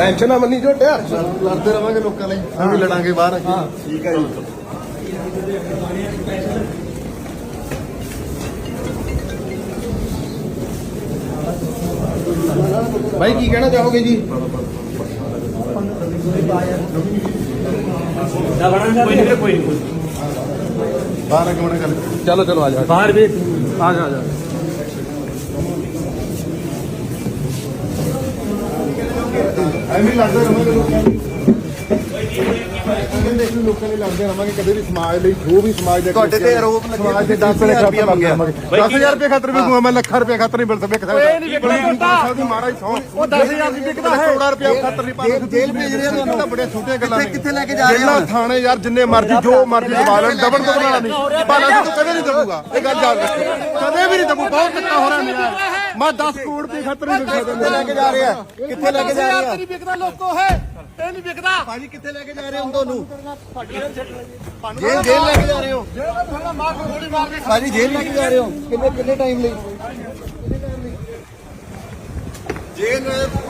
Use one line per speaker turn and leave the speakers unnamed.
Tension ਨਾ ਮੰਨੀ ਝੋਟਿਆ
ਲੜਦੇ ਰਵਾਂਗੇ ਲੋਕਾਂ ਲਈ ਅਸੀਂ ਵੀ ਲੜਾਂਗੇ ਬਾਹਰ
ਠੀਕ ਹੈ ਜੀ। ਭਾਈ ਕੀ ਕਹਿਣਾ ਚਾਹੋਗੇ ਜੀ?
ਕੋਈ ਨਹੀਂ ਕੋਈ ਨਹੀਂ।
ਬਾਹਰ ਆ ਕੇ ਗੱਲ
ਚਲੋ ਚਲੋ ਆ ਜਾ
ਬਾਹਰ ਵੀ।
ਆ ਜਾ ਆ ਜਾ
ਐਵੇਂ ਲੜਦੇ ਰਵਾਂਗੇ ਲੋਕਾਂ ਲਈ ਐਵੇਂ ਦੇਖ ਲਓ ਲੋਕਾਂ ਲਈ ਲੜਦੇ ਰਵਾਂਗੇ ਕਦੇ ਵੀ ਸਮਾਜ ਲਈ ਜੋ ਵੀ ਸਮਾਜ ਦੇ
ਤੁਹਾਡੇ ਤੇ ਆਰੋਪ ਲੱਗੇ
ਸਮਾਜ ਦੇ 10000 ਰੁਪਏ ਮੰਗਿਆ। 10000 ਰੁਪਏ ਖਾਤਰ ਵੀ ਦੂੰਗਾ ਮੈਂ ਲੱਖਾਂ ਰੁਪਏ ਖਾਤਰ ਨਹੀਂ ਮਿਲ ਸਕਦਾ
ਇਹ ਨਹੀਂ ਵਿਕਦਾ। ਝੋਟਾ।
ਦੀ ਮਹਾਰਾਜ ਸੌ
ਉਹ 10000 ਦੀ ਵਿਕਦਾ ਹੈ।
ਕਰੋੜਾਂ ਰੁਪਏ ਖਾਤਰ ਨਹੀਂ ਪਾਉਂਦੇ।
ਜੇਲ੍ਹ ਭੇਜ ਰਹੇ ਆ ਤੁਹਾਨੂੰ।
ਤਾਂ ਬੜੀਆਂ ਛੋਟੀਆਂ ਗੱਲਾਂ ਨੇ।
ਕਿੱਥੇ- ਕਿੱਥੇ ਲੈ ਕੇ ਜਾ ਰਹੇ ਹੋ?
ਜੇਲ੍ਹਾਂ, ਥਾਣੇ ਯਾਰ ਜਿੰਨੇ ਮਰਜ਼ੀ ਜੋ ਮਰਜ਼ੀ ਦਬਾ ਲੈਣ ਦਬਣ ਤੋਂ ਬਣਾਣਾ ਨਹੀਂ। ਭਾਲਾ ਤੂੰ ਕਦੇ ਨਹੀਂ ਦਬੂਗਾ। ਇਹ ਗੱਲ ਯਾਦ ਰੱਖ। ਕਦੇ ਵੀ ਨਹੀਂ ਦਬੂ ਬਹੁਤ ਧੱਕਾ ਹੋ ਰਿਹਾ ਮੇਰਾ। ਮੈਂ 10 ਕਰੋੜ ਦੀ ਖਾਤਰ ਨਹੀਂ ਵਿਕ ਸਕਦਾ
ਲੈ ਕੇ ਜਾ ਰਹੇ ਕਿੱਥੇ ਲੈ ਕੇ ਜਾ ਰਹੇ
ਨਹੀਂ ਵਿਕਦਾ ਲੋਕੋ ਹੈ। ਇਹ ਨਹੀਂ ਵਿਕਦਾ।
ਭਾਜੀ ਕਿੱਥੇ ਲੈ ਕੇ ਜਾ ਰਹੇ ਹੋ ਤੁਹਾਨੂੰ? ਜੇਲ੍ਹ ਜੇਲ੍ਹ ਲੈ ਕੇ ਜਾ ਰਹੇ ਹੋ? ਭਾਜੀ ਜੇਲ੍ਹ ਲੈ ਕੇ ਜਾ ਰਹੇ ਹੋ? ਕਿੰਨੇ ਕਿੰਨੇ ਟਾਈਮ ਲਈ? ਜੇਲ੍ਹ